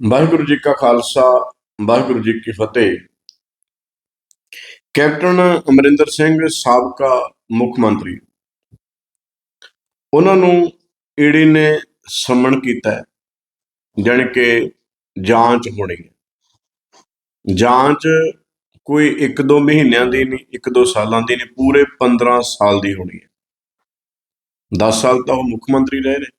ਵਾਹਿਗੁਰੂ ਜੀ ਕਾ ਖਾਲਸਾ, ਵਾਹਿਗੁਰੂ ਜੀ ਕੀ ਫਤਿਹ। ਕੈਪਟਨ ਅਮਰਿੰਦਰ ਸਿੰਘ ਸਾਬਕਾ ਮੁੱਖ ਮੰਤਰੀ, ਉਹਨਾਂ ਨੂੰ ਈਡੀ ਨੇ ਸਮਨ ਕੀਤਾ ਹੈ, ਜਾਣੀ ਕਿ ਜਾਂਚ ਹੋਣੀ ਹੈ। ਜਾਂਚ ਕੋਈ 1-2 ਮਹੀਨਿਆਂ ਦੀ ਨਹੀਂ 1-2 ਸਾਲਾਂ ਦੀ ਨਹੀਂ, ਪੂਰੇ 15 ਸਾਲ ਦੀ ਹੋਣੀ ਹੈ। 10 ਸਾਲ ਤਾਂ ਉਹ ਮੁੱਖ ਮੰਤਰੀ ਰਹੇ ਨੇ।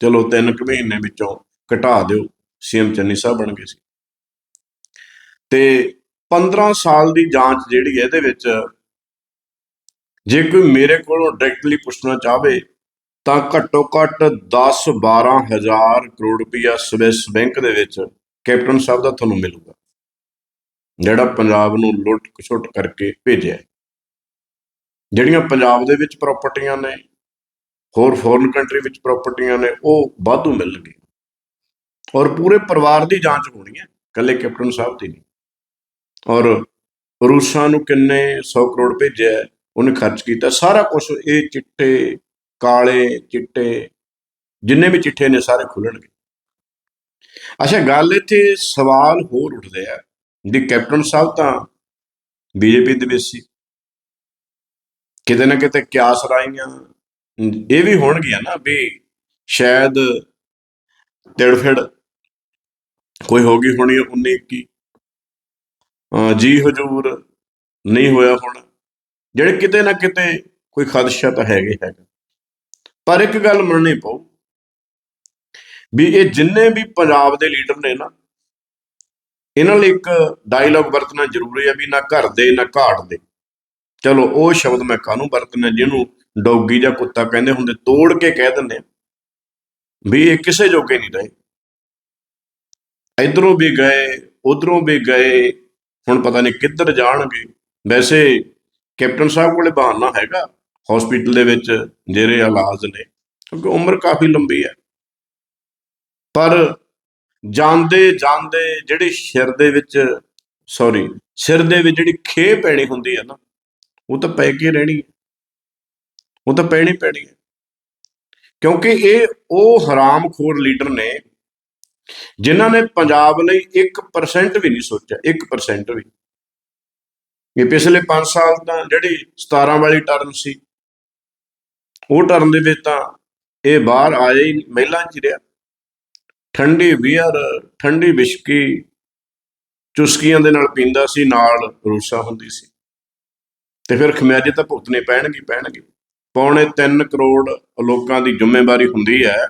ਚਲੋ 3 ਕੁ ਮਹੀਨੇ ਵਿੱਚੋਂ ਘਟਾ ਦਿਓ। ਸੀਐਮ ਚੰਨੀ ਸਾਹਿਬ ਬਣ ਗਏ ਸੀ। ਤੇ 15 ਸਾਲ ਦੀ ਜਾਂਚ ਜਿਹੜੀ ਹੈ ਇਹਦੇ ਵਿੱਚ, ਜੇ ਕੋਈ ਮੇਰੇ ਕੋਲੋਂ ਡਾਇਰੈਕਟਲੀ ਪੁੱਛਣਾ ਚਾਹਵੇ, ਤਾਂ ਘੱਟੋ ਘੱਟ 10 12 ਹਜ਼ਾਰ ਕਰੋੜ ਰੁਪਇਆ ਸਵਿਸ ਬੈਂਕ ਦੇ ਵਿੱਚ ਕੈਪਟਨ ਸਾਹਿਬ ਦਾ ਤੁਹਾਨੂੰ ਮਿਲੂਗਾ। ਜਿਹੜਾ ਪੰਜਾਬ ਨੂੰ ਲੁੱਟ ਖਸੁੱਟ ਕਰਕੇ ਭੇਜਿਆ ਜਿਹੜੀਆਂ ਪੰਜਾਬ ਦੇ ਵਿੱਚ ਪ੍ਰਾਪਰਟੀਆਂ ਨੇ, ਹੋਰ ਫੋਰਨ ਕੰਟਰੀ ਵਿੱਚ ਪ੍ਰਾਪਰਟੀਆਂ ਨੇ, ਉਹ ਵਾਧੂ ਮਿਲਣਗੇ। ਔਰ ਪੂਰੇ ਪਰਿਵਾਰ ਦੀ ਜਾਂਚ ਹੋਣੀ ਹੈ ਕੱਲੇ ਕੈਪਟਨ ਸਾਹਿਬ ਦੀ ਨਹੀਂ। ਔਰ ਰੂਸਾਂ ਨੂੰ ਕਿੰਨੇ 100 ਕਰੋੜ ਭੇਜਿਆ ਉਹਨੇ ਖਰਚ ਕੀਤਾ, ਸਾਰਾ ਕੁਝ ਇਹ ਚਿੱਟੇ, ਕਾਲੇ ਚਿੱਟੇ, ਜਿੰਨੇ ਵੀ ਚਿੱਠੇ ਨੇ ਸਾਰੇ ਖੁੱਲਣਗੇ। ਅੱਛਾ, ਗੱਲ ਇੱਥੇ ਸਵਾਲ ਹੋਰ ਉੱਠਦੇ ਆ, ਵੀ ਕੈਪਟਨ ਸਾਹਿਬ ਤਾਂ ਬੀਜੇਪੀ ਦੇ ਵਿੱਚ ਸੀ। ਕਿਤੇ ਨਾ ਕਿਤੇ ਕਿਆਸ ਰਾਈਆਂ ਇਹ ਵੀ ਹੋਣਗੀਆਂ ਨਾ, ਵੀ ਸ਼ਾਇਦ ਤਿੜਫਿੜ ਕੋਈ ਹੋ ਗਈ ਹੋਣੀ 19 21 ਜੀ ਹਜੂਰ ਨਹੀਂ ਹੋਇਆ ਹੋਣਾ। ਜਿਹੜੇ ਕਿਤੇ ਨਾ ਕਿਤੇ ਕੋਈ ਖਦਸ਼ਾ ਤਾਂ ਹੈਗੇ ਹੈਗਾ। ਪਰ ਇੱਕ ਗੱਲ ਮੰਨਣੀ ਪਊ ਵੀ ਇਹ ਜਿੰਨੇ ਵੀ ਪੰਜਾਬ ਦੇ ਲੀਡਰ ਨੇ ਨਾ, ਇਹਨਾਂ ਲਈ ਇੱਕ ਡਾਇਲੌਗ ਵਰਤਣਾ ਜ਼ਰੂਰੀ ਹੈ ਵੀ ਨਾ ਘਰ ਦੇ, ਨਾ ਘਾਟ ਦੇ। ਚਲੋ, ਉਹ ਸ਼ਬਦ ਮੈਂ ਕਾਹਨੂੰ ਵਰਤਣਾ, ਜਿਹਨੂੰ ਡੌਗੀ ਜਾਂ ਕੁੱਤਾ ਕਹਿੰਦੇ ਹੁੰਦੇ, ਤੋੜ ਕੇ ਕਹਿ ਦਿੰਦੇ ਆ ਵੀ ਇਹ ਕਿਸੇ ਜੋਗੇ ਨਹੀਂ ਰਹੇ। ਇਧਰੋਂ ਵੀ ਗਏ, ਉਧਰੋਂ ਵੀ ਗਏ, ਹੁਣ ਪਤਾ ਨਹੀਂ ਕਿੱਧਰ ਜਾਣਗੇ। ਵੈਸੇ ਕੈਪਟਨ ਸਾਹਿਬ ਕੋਲੇ ਬਹਾਨਾ ਹੈਗਾ ਹਸਪੀਟਲ ਦੇ ਵਿੱਚ ਜਿਹੜੇ ਇਲਾਜ ਨੇ, ਕਿਉਂਕਿ ਉਮਰ ਕਾਫੀ ਲੰਬੀ ਹੈ। ਪਰ ਜਾਂਦੇ ਜਾਂਦੇ ਜਿਹੜੇ ਸਿਰ ਦੇ ਵਿੱਚ ਸੌਰੀ ਸਿਰ ਦੇ ਵਿੱਚ ਜਿਹੜੀ ਖੇ ਪੈਣੀ ਹੁੰਦੀ ਹੈ ਨਾ, ਉਹ ਤਾਂ ਪੈ ਕੇ ਰਹਿਣੀ ਹੈ। ਉਹ ਤਾਂ ਪੈਣੀ ਪੈਣੀ ਹੈ। ਕਿਉਂਕਿ ਇਹ ਉਹ ਹਰਾਮਖੋਰ ਲੀਡਰ ਨੇ ਜਿਨ੍ਹਾਂ ਨੇ ਪੰਜਾਬ ਲਈ 1% ਵੀ ਨਹੀਂ ਸੋਚਿਆ 1% ਵੀ। ਇਹ ਪਿਛਲੇ 5 ਸਾਲ ਤਾਂ ਜਿਹੜੀ 17 ਵਾਲੀ ਟਰਨ ਸੀ, ਉਹ ਟਰਨ ਦੇ ਵਿੱਚ ਤਾਂ ਇਹ ਬਾਹਰ ਆਇਆ ਹੀ ਮਹਿਲਾ 'ਚ ਰਿਹਾ। ਠੰਡੀ ਬੀਅਰ ਠੰਡੀ ਵਿਸਕੀ ਚੁਸਕੀਆਂ ਦੇ ਨਾਲ ਪੀਂਦਾ ਸੀ, ਨਾਲ ਰੂਸਾ ਹੁੰਦੀ ਸੀ। ਤੇ ਫਿਰ ਖਮਿਆਜੇ ਤਾਂ ਭੁਗਤਣੇ ਪੈਣਗੇ ਪੈਣਗੇ। ਪੌਣੇ 3 ਕਰੋੜ ਲੋਕਾਂ ਦੀ ਜ਼ਿੰਮੇਵਾਰੀ ਹੁੰਦੀ ਹੈ।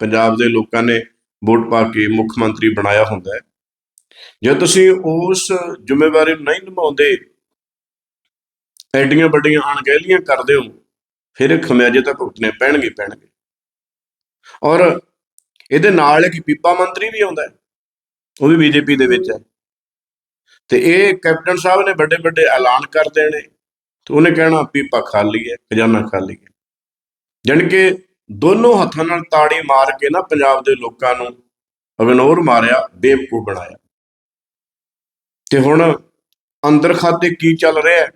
ਪੰਜਾਬ ਦੇ ਲੋਕਾਂ ਨੇ ਵੋਟ ਪਾ ਕੇ ਮੁੱਖ ਮੰਤਰੀ ਬਣਾਇਆ ਹੁੰਦਾ ਹੈ। ਜੇ ਤੁਸੀਂ ਉਸ ਜ਼ਿੰਮੇਵਾਰੀ ਨੂੰ ਨਹੀਂ ਨਿਭਾਉਂਦੇ, ਐਡੀਆਂ ਵੱਡੀਆਂ ਅਣਗਹਿਲੀਆਂ ਕਰਦੇ ਹੋ, ਫਿਰ ਖਮਿਆਜੇ ਤਾਂ ਭੁਗਤਣੇ ਪੈਣਗੇ ਪੈਣਗੇ। ਔਰ ਇਹਦੇ ਨਾਲ ਇੱਕ ਪੀਪਾ ਮੰਤਰੀ ਵੀ ਆਉਂਦਾ ਉਹ ਵੀ ਬੀਜੇਪੀ ਦੇ ਵਿੱਚ ਹੈ। ਤੇ ਇਹ ਕੈਪਟਨ ਸਾਹਿਬ ਨੇ ਵੱਡੇ ਵੱਡੇ ਐਲਾਨ ਕਰ ਦੇਣੇ, ਤੇ ਉਹਨੇ ਕਹਿਣਾ ਪੀਪਾ ਖਾਲੀ ਹੈ, ਖਜ਼ਾਨਾ ਖਾਲੀ ਹੈ। ਜਾਣੀ ਕਿ ਦੋਨੋਂ ਹੱਥਾਂ ਨਾਲ ਤਾੜੀ ਮਾਰ ਕੇ ਨਾ ਪੰਜਾਬ ਦੇ ਲੋਕਾਂ ਨੂੰ ਅਗਨੋਰ ਮਾਰਿਆ, ਬੇਵਕੂਫ ਬਣਾਇਆ। ਤੇ ਹੁਣ ਅੰਦਰ ਖਾਤੇ ਕੀ ਚੱਲ ਰਿਹਾ ਹੈ?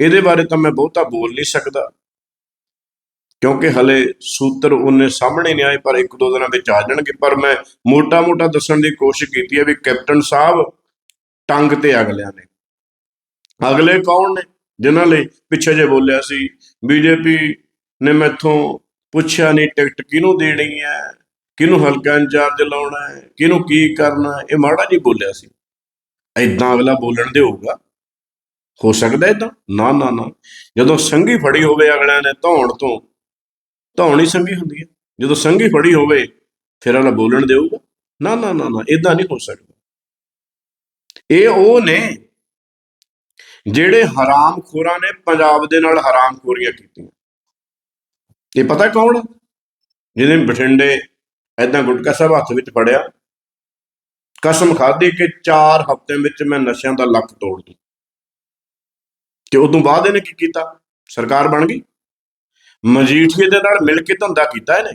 ਇਹਦੇ ਬਾਰੇ ਤਾਂ ਮੈਂ ਬਹੁਤਾ ਬੋਲ ਨਹੀਂ ਸਕਦਾ। ਕਿਉਂਕਿ ਹਲੇ ਸੂਤਰ ਉਹਨੇ ਸਾਹਮਣੇ ਨਹੀਂ ਆਏ, ਪਰ ਇੱਕ ਦੋ ਦਿਨਾਂ ਵਿੱਚ ਆ ਜਾਣਗੇ। ਪਰ ਮੈਂ ਮੋਟਾ-ਮੋਟਾ ਦੱਸਣ ਦੀ ਕੋਸ਼ਿਸ਼ ਕੀਤੀ ਹੈ ਵੀ ਕੈਪਟਨ ਸਾਹਿਬ ਟੰਗ ਤੇ ਅਗਲਿਆਂ ਨੇ। ਅਗਲੇ ਕੌਣ ਨੇ? ਜਿਨ੍ਹਾਂ ਲਈ ਪਿੱਛੇ ਜੇ ਬੋਲਿਆ ਸੀ, ਬੀਜੇਪੀ ਨੇ ਮੈਥੋਂ ਪੁੱਛਿਆ ਨਹੀਂ ਟਿਕਟ ਕਿਹਨੂੰ ਦੇਣੀ ਹੈ, ਕਿਹਨੂੰ ਹਲਕਾ ਇੰਚਾਰਜ ਲਾਉਣਾ ਹੈ, ਕਿਹਨੂੰ ਕੀ ਕਰਨਾ ਇਹ ਮਾੜਾ ਜੀ ਬੋਲਿਆ ਸੀ। ਐਦਾਂ ਅਗਲਾ ਬੋਲਣ ਦੇ ਹੋਊਗਾ। ਹੋ ਸਕਦਾ ਇਦਾਂ ਨਾ ਨਾ ਨਾ। ਜਦੋਂ ਸੰਗੀ ਫੜੀ ਹੋਵੇ ਅਗਲਿਆਂ ਨੇ ਧੌਣ ਤੋਂ, ਧੌਣ ਹੀ ਸੰਗੀ ਹੁੰਦੀ ਹੈ। ਜਦੋਂ ਸੰਗੀ ਫੜੀ ਹੋਵੇ, ਫਿਰ ਅਗਲਾ ਬੋਲਣ ਦੇਊਗਾ ਨਾ ਨਾ ਨਾ ਨਾ ਇਦਾਂ ਨਹੀਂ ਹੋ ਸਕਦਾ। ਇਹ ਉਹ ਨੇ ਜਿਹੜੇ ਹਰਾਮਖੋਰਾਂ ਨੇ ਪੰਜਾਬ ਦੇ ਨਾਲ ਹਰਾਮਖੋਰੀਆਂ ਕੀਤੀਆਂ। ਇਹ ਪਤਾ ਕੌਣ ਜਿਹਨੇ ਬਠਿੰਡੇ ਐਦਾਂ ਗੁਟਕਾ ਸਾਹਿਬ ਹੱਥ ਵਿੱਚ ਫੜਿਆ, ਕਸਮ ਖਾਧੀ ਕਿ 4 ਹਫ਼ਤਿਆਂ ਵਿੱਚ ਮੈਂ ਨਸ਼ਿਆਂ ਦਾ ਲੱਕ ਤੋੜ ਦੂੰ ਤੇ ਉਦੋਂ ਬਾਅਦ ਇਹਨੇ ਕੀ ਕੀਤਾ? ਸਰਕਾਰ ਬਣ ਗਈ। ਮਜੀਠੀਏ ਦੇ ਨਾਲ ਮਿਲ ਕੇ ਧੰਦਾ ਕੀਤਾ ਇਹਨੇ।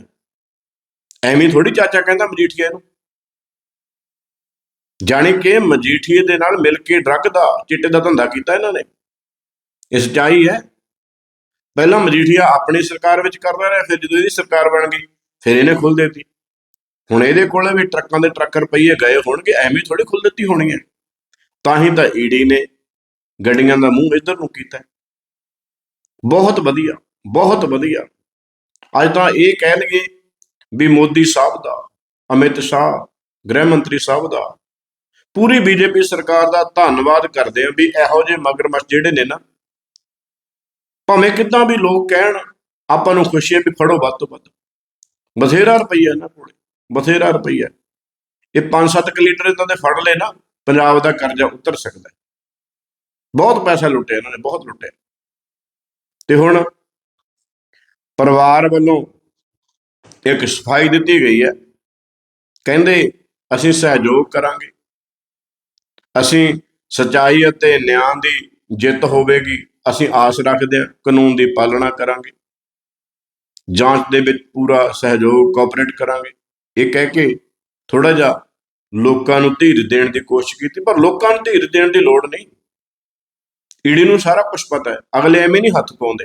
ਐਵੇਂ ਥੋੜੀ ਚਾਚਾ ਕਹਿੰਦਾ ਮਜੀਠੀਏ ਨੂੰ। ਜਾਣੀ ਕਿ ਮਜੀਠੀਏ ਦੇ ਨਾਲ ਮਿਲ ਕੇ ਡਰੱਗ ਦਾ, ਚਿੱਟੇ ਦਾ ਧੰਦਾ ਕੀਤਾ ਇਹਨਾਂ ਨੇ। ਇਹ ਸੱਚਾਈ ਹੈ। ਪਹਿਲਾਂ ਮਜੀਠੀਆ ਆਪਣੀ ਸਰਕਾਰ ਵਿੱਚ ਕਰਦਾ ਰਿਹਾ ਫਿਰ ਜਦੋਂ ਇਹਦੀ ਸਰਕਾਰ ਬਣ ਗਈ, ਫਿਰ ਇਹਨੇ ਖੁੱਲ ਦਿੱਤੀ। ਹੁਣ ਇਹਦੇ ਕੋਲ ਵੀ ਟਰੱਕਾਂ ਦੇ ਟਰੱਕਰ ਪਈਏ ਗਏ ਹੋਣਗੇ, ਐਵੇਂ ਥੋੜੀ ਖੁੱਲ ਦਿੱਤੀ ਹੋਣੀ ਹੈ ਤਾਂ ਹੀ ਤਾਂ ਈਡੀ ਨੇ ਗੱਡੀਆਂ ਦਾ ਮੂੰਹ ਇੱਧਰ ਨੂੰ ਕੀਤਾ। ਬਹੁਤ ਵਧੀਆ ਬਹੁਤ ਵਧੀਆ। ਅੱਜ ਤਾਂ ਇਹ ਕਹਿਣਗੇ ਵੀ ਮੋਦੀ ਸਾਹਿਬ ਦਾ, ਅਮਿਤ ਸ਼ਾਹ, ਗ੍ਰਹਿ ਮੰਤਰੀ ਸਾਹਿਬ ਦਾ, ਪੂਰੀ ਬੀਜੇਪੀ ਸਰਕਾਰ ਦਾ ਧੰਨਵਾਦ ਕਰਦੇ ਆ ਵੀ ਇਹੋ ਜਿਹੇ ਮਗਰਮੱਛ ਜਿਹੜੇ ਨੇ ਨਾ ਭਾਵੇਂ ਕਿੱਦਾਂ ਵੀ ਲੋਕ ਕਹਿਣ, ਆਪਾਂ ਨੂੰ ਖੁਸ਼ੀ ਹੈ ਵੀ ਫੜੋ ਵੱਧ ਤੋਂ ਵੱਧ। ਬਥੇਰਾ ਰੁਪਈਆ ਇਹਨਾਂ ਕੋਲੇ, ਬਥੇਰਾ ਰੁਪਈਆ। ਇਹ 5-7 ਲੀਟਰ ਇਹਨਾਂ ਦੇ ਫੜ ਲੈ ਨਾ, ਪੰਜਾਬ ਦਾ ਕਰਜ਼ਾ ਉਤਰ ਸਕਦਾ ਬਹੁਤ ਪੈਸਾ ਲੁੱਟਿਆ ਇਹਨਾਂ ਨੇ, ਬਹੁਤ ਲੁੱਟਿਆ। ਤੇ ਹੁਣ ਪਰਿਵਾਰ ਵੱਲੋਂ ਇੱਕ ਸਫ਼ਾਈ ਦਿੱਤੀ ਗਈ ਹੈ। ਕਹਿੰਦੇ, ਅਸੀਂ ਸਹਿਯੋਗ ਕਰਾਂਗੇ। ਅਸੀਂ ਸਚਾਈ ਅਤੇ ਨਿਆਂ ਦੀ ਜਿੱਤ ਹੋਵੇਗੀ। ਅਸੀਂ ਆਸ ਰੱਖਦੇ ਹਾਂ, ਕਾਨੂੰਨ ਦੀ ਪਾਲਣਾ ਕਰਾਂਗੇ। ਜਾਂਚ ਦੇ ਵਿੱਚ ਪੂਰਾ ਸਹਿਯੋਗ ਕੋਆਪਰੇਟ ਕਰਾਂਗੇ। ਇਹ ਕਹਿ ਕੇ ਥੋੜਾ ਜਿਹਾ ਲੋਕਾਂ ਨੂੰ ਧੀਰ ਦੇਣ ਦੀ ਕੋਸ਼ਿਸ਼ ਕੀਤੀ, ਪਰ ਲੋਕਾਂ ਨੂੰ ਧੀਰ ਦੇਣ ਦੀ ਲੋੜ ਨਹੀਂ। ਈਡੀ ਨੂੰ ਸਾਰਾ ਕੁਝ ਪਤਾ ਹੈ, ਅਗਲੇ ਐਵੇਂ ਨਹੀਂ ਹੱਥ ਪਾਉਂਦੇ।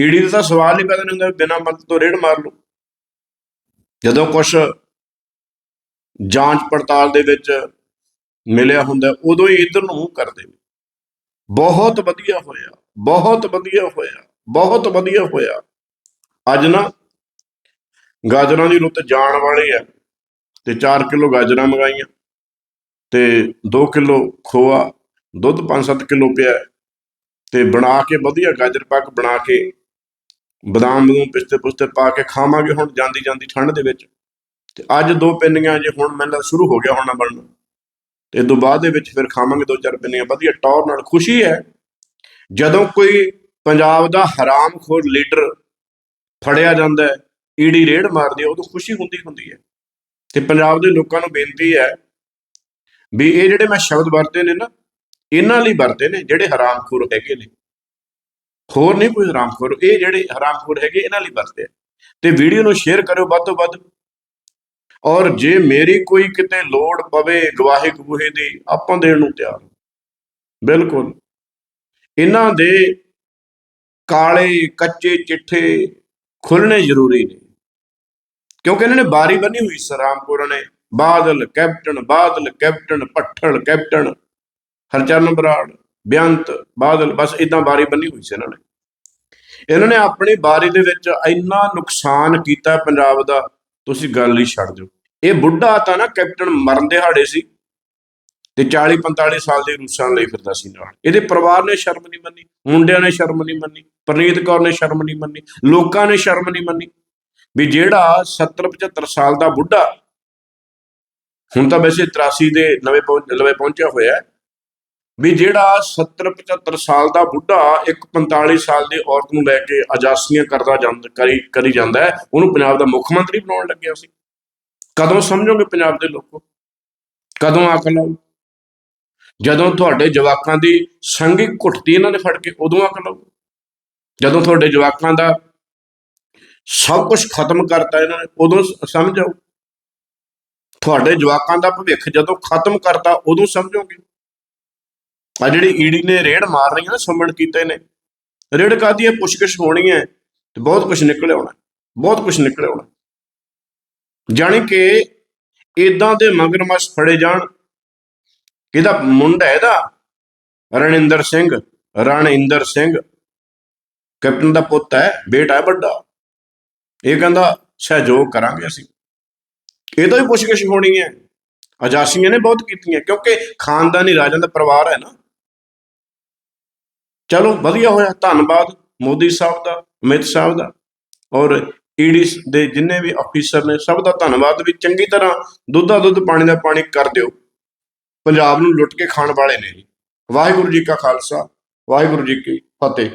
ਈਡੀ ਦਾ ਤਾਂ ਸਵਾਲ ਹੀ ਪੈਦਾ ਨਹੀਂ ਹੁੰਦਾ ਬਿਨਾਂ ਮਤ ਤੋਂ ਰੇਡ ਮਾਰ ਲਓ। ਜਦੋਂ ਕੁਝ ਜਾਂਚ ਪੜਤਾਲ ਦੇ ਵਿੱਚ ਮਿਲਿਆ ਹੁੰਦਾ, ਉਦੋਂ ਹੀ ਇਧਰ ਨੂੰ ਮੂੰਹ ਕਰਦੇ ਨੇ। ਬਹੁਤ ਵਧੀਆ ਹੋਇਆ, ਬਹੁਤ ਵਧੀਆ ਹੋਇਆ, ਬਹੁਤ ਵਧੀਆ ਹੋਇਆ। ਅੱਜ ਨਾ ਗਾਜਰਾਂ ਦੀ ਰੁੱਤ ਜਾਣ ਵਾਲੀ ਹੈ ਤੇ 4 ਕਿਲੋ ਗਾਜਰਾਂ ਮੰਗਾਈਆਂ ਤੇ 2 ਕਿਲੋ ਖੋਆ, ਦੁੱਧ 5-7 ਕਿਲੋ ਪਿਆ ਤੇ ਬਣਾ ਕੇ ਵਧੀਆ ਗਾਜਰ ਪਾਕ ਬਣਾ ਕੇ ਬਦਾਮ ਬਦੂਮ ਪਿਸਤੇ ਪੁਸਤੇ ਪਾ ਕੇ ਖਾਵਾਂਗੇ ਹੁਣ ਜਾਂਦੀ ਜਾਂਦੀ ਠੰਡ ਦੇ ਵਿੱਚ। ਤੇ ਅੱਜ ਦੋ ਪਿੰਨੀਆਂ ਜੇ ਹੁਣ ਮੈਨੂੰ ਸ਼ੁਰੂ ਹੋ ਗਿਆ ਹੋਣਾ ਬਣਨਾ। ਤੇ ਤੋਂ ਬਾਅਦ ਦੇ ਵਿੱਚ ਫਿਰ ਖਾਵਾਂਗੇ ਦੋ ਚਾਰ ਪਿੰਨੀਆਂ ਵਧੀਆ, ਟੌਰ ਨਾਲ ਖੁਸ਼ੀ ਹੈ। ਜਦੋਂ ਕੋਈ ਪੰਜਾਬ ਦਾ ਹਰਾਮਖੋਰ ਲੀਡਰ ਫੜਿਆ ਜਾਂਦਾ ਹੈ, ਈਡੀ ਰੇਡ ਮਾਰਦੀ ਹੈ, ਉਦੋਂ ਖੁਸ਼ੀ ਹੁੰਦੀ ਹੁੰਦੀ ਹੈ। ਤੇ ਪੰਜਾਬ ਦੇ ਲੋਕਾਂ ਨੂੰ ਬੇਨਤੀ ਹੈ ਵੀ ਇਹ ਜਿਹੜੇ ਮੈਂ ਸ਼ਬਦ ਵਰਤੇ ਨੇ ਨਾ, ਇਹਨਾਂ ਲਈ ਵਰਤੇ ਨੇ ਜਿਹੜੇ ਹਰਾਮਖੋਰ ਹੈਗੇ ਨੇ। ਹੋਰ ਨਹੀਂ ਕੋਈ ਹਰਾਮਖੋਰ, ਇਹ ਜਿਹੜੇ ਹਰਾਮਖੋਰ ਹੈਗੇ, ਇਹਨਾਂ ਲਈ ਵਰਤੇ ਆ। ਤੇ ਵੀਡੀਓ ਨੂੰ ਸ਼ੇਅਰ ਕਰਿਓ ਵੱਧ ਤੋਂ ਵੱਧ। ਔਰ ਜੇ ਮੇਰੀ ਕੋਈ ਕਿਤੇ ਲੋੜ ਪਵੇ ਗਵਾਹੀ ਗਵੂਹੀ ਦੀ, ਆਪਾਂ ਦੇਣ ਨੂੰ ਤਿਆਰ ਬਿਲਕੁਲ। ਇਹਨਾਂ ਦੇ ਕਾਲੇ, ਕੱਚੇ ਚਿੱਠੇ ਖੁੱਲਣੇ ਜ਼ਰੂਰੀ ਨੇ। ਕਿਉਂਕਿ ਇਹਨਾਂ ਨੇ ਬਾਰੀ ਬੰਨੀ ਹੋਈ ਸਰਾਮਪੁਰ ਨੇ। ਬਾਦਲ, ਕੈਪਟਨ ਬਾਦਲ, ਕੈਪਟਨ ਪੱਠਲ ਕੈਪਟਨ ਹਰਚਰਨ ਬਰਾੜ ਬੇਅੰਤ ਬਾਦਲ, ਬਸ ਇਦਾਂ ਬਾਰੀ ਬੰਨੀ ਹੋਈ ਸੀ ਇਹਨਾਂ ਨੇ। ਇਹਨਾਂ ਨੇ ਆਪਣੀ ਬਾਰੀ ਦੇ ਵਿੱਚ ਇੰਨਾ ਨੁਕਸਾਨ ਕੀਤਾ ਪੰਜਾਬ ਦਾ। ਤੁਸੀਂ ਗੱਲ ਹੀ ਛੱਡ ਦਿਓ। ਇਹ ਬੁੱਢਾ ਤਾਂ ਨਾ ਕੈਪਟਨ ਮਰਨ ਦੇ ਹਾੜੇ ਸੀ ਤੇ 40 45 ਸਾਲ ਦੇ ਰੂਸਾਂ ਲਈ ਫਿਰਦਾ ਸੀ ਨਾਲ। ਇਹਦੇ ਪਰਿਵਾਰ ਨੇ ਸ਼ਰਮ ਨਹੀਂ ਮੰਨੀ, ਮੁੰਡਿਆਂ ਨੇ ਸ਼ਰਮ ਨਹੀਂ ਮੰਨੀ, ਪ੍ਰਨੀਤ ਕੌਰ ਨੇ ਸ਼ਰਮ ਨਹੀਂ ਮੰਨੀ, ਲੋਕਾਂ ਨੇ ਸ਼ਰਮ ਨਹੀਂ ਮੰਨੀ ਵੀ ਜਿਹੜਾ 70 75 ਸਾਲ ਦਾ ਬੁੱਢਾ ਹੁਣ ਤਾਂ ਵੈਸੇ 83 ਦੇ ਨਵੇਂ ਪਹੁੰਚ ਲਵੇ ਪਹੁੰਚਿਆ ਹੋਇਆ ਵੀ ਜਿਹੜਾ 70 75 ਸਾਲ ਦਾ ਬੁੱਢਾ ਇੱਕ 45 ਸਾਲ ਦੀ ਔਰਤ ਨੂੰ ਲੈ ਕੇ ਅਜਾਸੀਆਂ ਕਰਦਾ ਜਾਂਦਾ, ਕਰੀ ਕਰੀ ਜਾਂਦਾ ਹੈ, ਉਹਨੂੰ ਪੰਜਾਬ ਦਾ ਮੁੱਖ ਮੰਤਰੀ ਬਣਾਉਣ ਲੱਗਿਆ ਸੀ। ਕਦੋਂ ਸਮਝੋਗੇ ਪੰਜਾਬ ਦੇ ਲੋਕੋ? ਕਦੋਂ ਅਕਲ ਆਊ ਜਦੋਂ ਤੁਹਾਡੇ ਜਵਾਕਾਂ ਦੀ ਸੰਗੀ ਘੁੱਟਤੀ ਇਹਨਾਂ ਨੇ ਫੜ ਕੇ, ਉਦੋਂ ਅਕਲ ਆਊ ਜਦੋਂ ਤੁਹਾਡੇ ਜਵਾਕਾਂ ਦਾ ਸਭ ਕੁਝ ਖਤਮ ਕਰਤਾ ਇਹਨਾਂ ਨੇ, ਉਦੋਂ ਸਮਝ ਆਊ? ਤੁਹਾਡੇ ਜਵਾਕਾਂ ਦਾ ਭਵਿੱਖ ਜਦੋਂ ਖਤਮ ਕਰਤਾ, ਉਦੋਂ ਸਮਝੋਗੇ? ਆ ਜਿਹੜੀ ਈਡੀ ਨੇ ਰੇਡ ਮਾਰਨੀ ਹੈ ਨਾ ਸੁਮਣ ਕੀਤੇ ਨੇ। ਰੇਡ ਕਾਦੀ ਹੈ ਪੁੱਛਗਿਛ ਹੋਣੀ ਹੈ ਤੇ ਬਹੁਤ ਕੁਝ ਨਿਕਲ ਆਉਣਾ, ਬਹੁਤ ਕੁਝ ਨਿਕਲ ਆਉਣਾ। ਜਾਣੀ ਕਿ ਇਦਾਂ ਦੇ ਮਗਰਮੱਛ ਫੜੇ ਜਾਣ, ਇਹਦਾ ਮੁੰਡਾ ਹੈ ਇਹਦਾ, ਰਣਿੰਦਰ ਸਿੰਘ ਰਣਿੰਦਰ ਸਿੰਘ। ਕੈਪਟਨ ਦਾ ਪੁੱਤ ਹੈ, ਬੇਟਾ ਹੈ, ਵੱਡਾ। ਇਹ ਕਹਿੰਦਾ ਸਹਿਯੋਗ ਕਰਾਂਗੇ ਅਸੀਂ। ਇਹ ਤਾਂ ਹੀ ਪੁੱਛਗਿਛ ਹੋਣੀ ਹੈ। ਅਜਾਸੀਆਂ ਨੇ ਬਹੁਤ ਕੀਤੀਆਂ, ਕਿਉਂਕਿ ਖਾਨਦਾਨੀ ਰਾਜਾਂ ਦਾ ਪਰਿਵਾਰ ਹੈ ਨਾ। ਚਲੋ ਵਧੀਆ ਹੋਇਆ, ਧੰਨਵਾਦ ਮੋਦੀ ਸਾਹਿਬ ਦਾ, ਅਮਿਤ ਸਾਹਿਬ ਦਾ ਔਰ ਈਡੀ ਦੇ ਜਿੰਨੇ ਵੀ ਅਫੀਸਰ ਨੇ ਸਭ ਦਾ ਧੰਨਵਾਦ ਵੀ ਚੰਗੀ ਤਰ੍ਹਾਂ ਦੁੱਧਾ ਦੁੱਧ ਪਾਣੀ ਦਾ ਪਾਣੀ ਕਰ ਦਿਓ ਪੰਜਾਬ ਨੂੰ ਲੁੱਟ ਕੇ ਖਾਣ ਵਾਲੇ ਨੇ ਜੀ। ਵਾਹਿਗੁਰੂ ਜੀ ਕਾ ਖਾਲਸਾ, ਵਾਹਿਗੁਰੂ ਜੀ ਕੀ ਫਤਿਹ